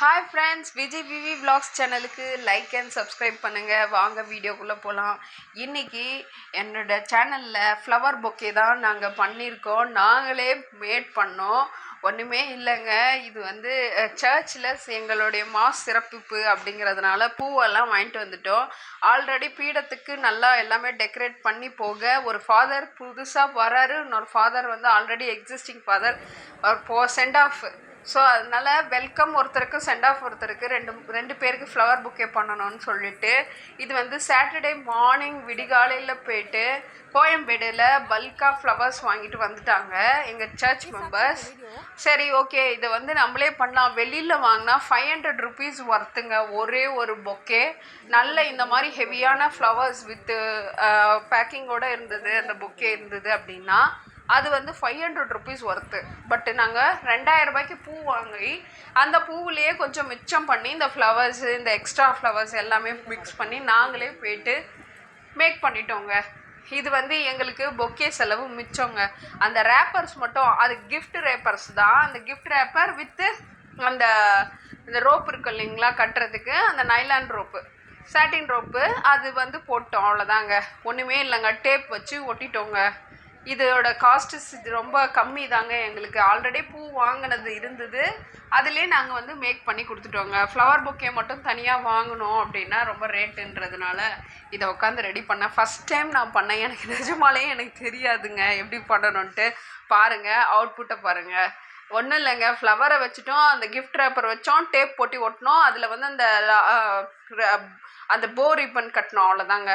Hi friends Vijay Vivi vlogs சேனலுக்கு like and subscribe பண்ணுங்கள் வாங்க வீடியோக்குள்ளே போகலாம் இன்றைக்கி என்னோட சேனலில் ஃப்ளவர் பொக்கே தான் நாங்கள் பண்ணியிருக்கோம். நாங்களே மேட் பண்ணோம். ஒன்றுமே இல்லைங்க. இது வந்து சர்ச்சில் எங்களுடைய மாஸ் சிறப்பிப்பு அப்படிங்கிறதுனால பூவெல்லாம் வாங்கிட்டு வந்துட்டோம். ஆல்ரெடி பீடத்துக்கு நல்லா எல்லாமே டெக்கரேட் பண்ணி போக ஒரு ஃபாதர் புதுசாக வராரு. இன்னொரு ஃபாதர் வந்து ஆல்ரெடி எக்ஸிஸ்டிங் ஃபாதர் போ சென்ட் ஆஃப் ஸோ அதனால வெல்கம் ஒருத்தருக்கு சென்ட் ஆஃப் ஒருத்தருக்கு ரெண்டு ரெண்டு பேருக்கு ஃப்ளவர் புக்கே பண்ணணும்னு சொல்லிட்டு இது வந்து சாட்டர்டே மார்னிங் விடிகாலையில் போயிட்டு கோயம்பேடுல பல்காக ஃப்ளவர்ஸ் வாங்கிட்டு வந்துட்டாங்க எங்கள் சர்ச் மெம்பர்ஸ் சரி ஓகே இதை வந்து நம்மளே பண்ணலாம். வெளியில் வாங்கினா ஃபைவ் ஹண்ட்ரட் ருபீஸ் ஒர்த்துங்க ஒரே ஒரு பொக்கே நல்ல இந்த மாதிரி ஹெவியான ஃப்ளவர்ஸ் வித்து பேக்கிங்கோட இருந்தது அந்த பொக்கே இருந்தது அப்படின்னா அது வந்து ஃபைவ் ஹண்ட்ரட் ருபீஸ் ஒர்த்து பட்டு நாங்கள் ரெண்டாயிரம் ரூபாய்க்கு பூ வாங்கி அந்த பூவுலேயே கொஞ்சம் மிச்சம் பண்ணி இந்த ஃப்ளவர்ஸு இந்த எக்ஸ்ட்ரா ஃப்ளவர்ஸ் எல்லாமே மிக்ஸ் பண்ணி நாங்களே போயிட்டு மேக் பண்ணிட்டோங்க. இது வந்து எங்களுக்கு பொக்கே செலவு மிச்சங்க. அந்த ரேப்பர்ஸ் மட்டும் அது கிஃப்ட் ரேப்பர்ஸ் தான். அந்த கிஃப்ட் ரேப்பர் வித்து அந்த இந்த ரோப் இருக்கு இல்லைங்களா கட்டுறதுக்கு அந்த நைலான் ரோப்பு சாட்டின் ரோப்பு அது வந்து போட்டோம் அவ்வளோதாங்க ஒன்றுமே இல்லைங்க. டேப் வச்சு ஒட்டிட்டோங்க. இதோட காஸ்ட்டு இது ரொம்ப கம்மி தாங்க எங்களுக்கு ஆல்ரெடி பூ வாங்கினது இருந்தது. அதுலேயே நாங்கள் வந்து மேக் பண்ணி கொடுத்துட்டோங்க. ஃப்ளவர் பொக்கே மட்டும் தனியாக வாங்கணும் அப்படின்னா ரொம்ப ரேட்டுன்றதுனால இதை உட்காந்து ரெடி பண்ணேன் ஃபஸ்ட் டைம் நான் பண்ணேன். எனக்கு நிஜமாலே எனக்கு தெரியாதுங்க. எப்படி பண்ணணுன்ட்டு பாருங்கள் அவுட்புட்டை பாருங்கள் ஒன்றும் இல்லைங்க. ஃப்ளவரை வச்சுட்டோம். அந்த கிஃப்ட் ரேப்பர் வச்சோம். டேப் போட்டி ஒட்டினோம். அதில் வந்து அந்த அந்த போ ரிப்பன் கட்டினோம். அவ்வளோதாங்க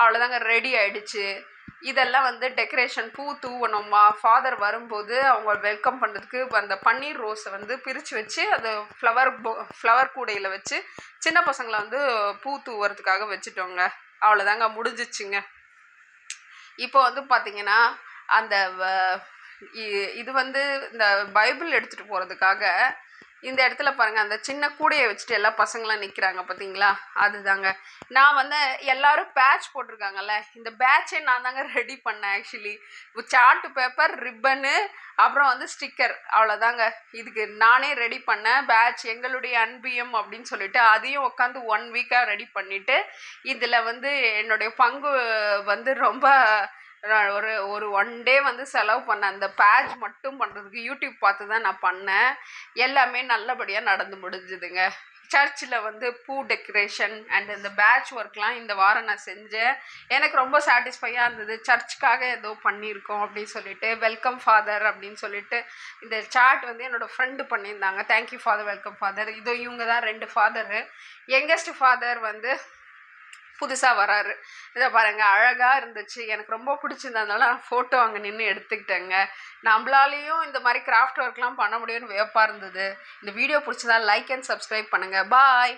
அவ்வளோதாங்க ரெடி ஆயிடுச்சு. இதெல்லாம் வந்து டெக்கரேஷன் பூ தூவணுமா ஃபாதர் வரும்போது அவங்க வெல்கம் பண்ணுறதுக்கு அந்த பன்னீர் ரோஸை வந்து பிரித்து வச்சு அது ஃப்ளவர் போ ஃப்ளவர் கூடையில் வச்சு சின்ன பசங்களை வந்து பூ தூவுறதுக்காக வச்சுட்டோங்க. அவ்வளோதாங்க முடிஞ்சிச்சுங்க. இப்போ வந்து பார்த்தீங்கன்னா அந்த வ- இ- இது வந்து இந்த பைபிள் எடுத்துகிட்டு போகிறதுக்காக இந்த இடத்துல பாருங்கள் அந்த சின்ன கூடையை வச்சுட்டு எல்லா பசங்களாம் நிற்கிறாங்க பார்த்தீங்களா அதுதாங்க. நான் வந்து எல்லாரும் பேட்ச் போட்டிருக்காங்கல்ல இந்த பேட்சே நான் தாங்க ரெடி பண்ணேன் ஆக்சுவலி சார்ட்டு பேப்பர் ரிப்பனு அப்புறம் வந்து ஸ்டிக்கர் அவ்வளோதாங்க இதுக்கு நானே ரெடி பண்ணேன் பேட்ச் எங்களுடைய அன்பியம் அப்படின்னு சொல்லிட்டு அதையும் உட்காந்து ஒன் வீக்காக ரெடி பண்ணிவிட்டு இதில் வந்து என்னுடைய பங்கு வந்து ரொம்ப ஒரு ஒரு ஒன் டே வந்து செலவு பண்ணேன் அந்த பேட்ச் மட்டும் பண்ணுறதுக்கு யூடியூப் பார்த்து தான் நான் பண்ணேன். எல்லாமே நல்லபடியாக நடந்து முடிஞ்சுதுங்க. சர்ச்சில் வந்து பூ டெக்கரேஷன் அண்ட் இந்த பேட்ச் ஒர்க்லாம் இந்த வாரம் நான் செஞ்சேன். எனக்கு ரொம்ப சாட்டிஸ்ஃபையாக இருந்தது. சர்ச்சுக்காக ஏதோ பண்ணியிருக்கோம் அப்படின்னு சொல்லிட்டு வெல்கம் ஃபாதர் அப்படின்னு சொல்லிட்டு இந்த சார்ட் வந்து என்னோடய ஃப்ரெண்டு பண்ணியிருந்தாங்க. தேங்க்யூ ஃபாதர் வெல்கம் ஃபாதர் இதோ இவங்க தான் ரெண்டு ஃபாதரு யங்கஸ்ட் ஃபாதர் வந்து புதுசாக வராரு. இதை பாருங்க அழகாக இருந்துச்சு. எனக்கு ரொம்ப பிடிச்சிருந்ததுனால நான் ஃபோட்டோ அங்கே நின்று எடுத்துக்கிட்டேங்க. நம்மளாலேயும் இந்த மாதிரி கிராஃப்ட் ஒர்க்லாம் பண்ண முடியும்னு வியப்பாக இருந்தது. இந்த வீடியோ பிடிச்சதா லைக் அண்ட் சப்ஸ்கிரைப் பண்ணுங்கள் பாய்